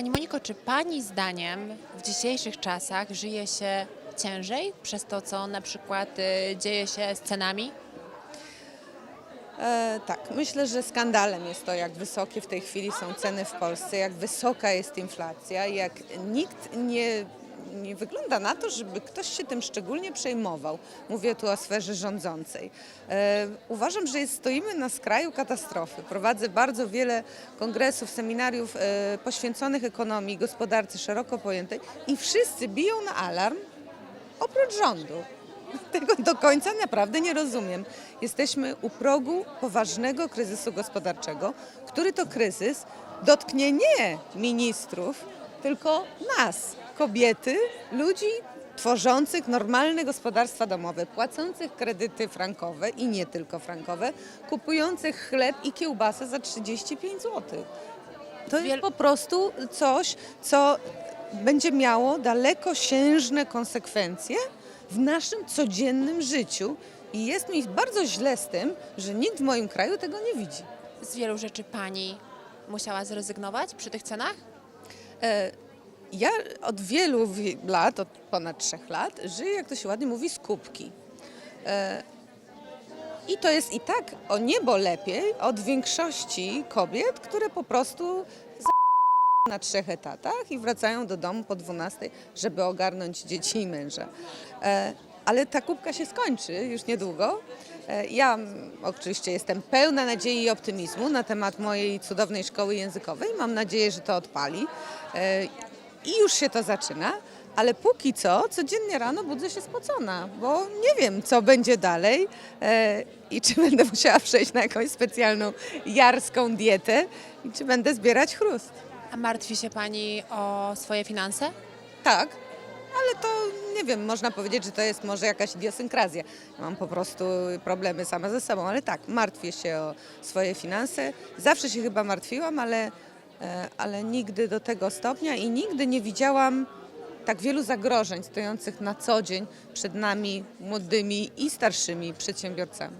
Pani Moniko, czy Pani zdaniem w dzisiejszych czasach żyje się ciężej przez to, co na przykład y, dzieje się z cenami? E, tak, myślę, że skandalem jest to, jak wysokie w tej chwili są ceny w Polsce, jak wysoka jest inflacja, jak nikt nie, nie wygląda na to, żeby ktoś się tym szczególnie przejmował. Mówię tu o sferze rządzącej. E, uważam, że jest, stoimy na skraju katastrofy. Prowadzę bardzo wiele kongresów, seminariów e, poświęconych ekonomii, gospodarce szeroko pojętej i wszyscy biją na alarm, oprócz rządu. Tego do końca naprawdę nie rozumiem. Jesteśmy u progu poważnego kryzysu gospodarczego, który to kryzys dotknie nie ministrów, tylko nas, kobiety, ludzi tworzących normalne gospodarstwa domowe, płacących kredyty frankowe i nie tylko frankowe, kupujących chleb i kiełbasę za 35 zł. To jest po prostu coś, co będzie miało dalekosiężne konsekwencje w naszym codziennym życiu. I jest mi bardzo źle z tym, że nikt w moim kraju tego nie widzi. Z wielu rzeczy Pani musiała zrezygnować przy tych cenach? E, Ja od wielu wi- lat, od ponad trzech lat, żyję, jak to się ładnie mówi, z kubki. E, I to jest i tak o niebo lepiej od większości kobiet, które po prostu na trzech etatach i wracają do domu po 12, żeby ogarnąć dzieci i męża. E, Ale ta kubka się skończy już niedługo. E, Ja oczywiście jestem pełna nadziei i optymizmu na temat mojej cudownej szkoły językowej. Mam nadzieję, że to odpali. I już się to zaczyna. Ale póki co, codziennie rano budzę się spocona, bo nie wiem, co będzie dalej e, i czy będę musiała przejść na jakąś specjalną jarską dietę i czy będę zbierać chrust. A martwi się Pani o swoje finanse? Tak, ale to nie wiem, można powiedzieć, że to jest może jakaś idiosynkrazja. Mam po prostu problemy sama ze sobą, ale tak, martwię się o swoje finanse. Zawsze się chyba martwiłam, ale, ale nigdy do tego stopnia i nigdy nie widziałam tak wielu zagrożeń stojących na co dzień przed nami, młodymi i starszymi przedsiębiorcami.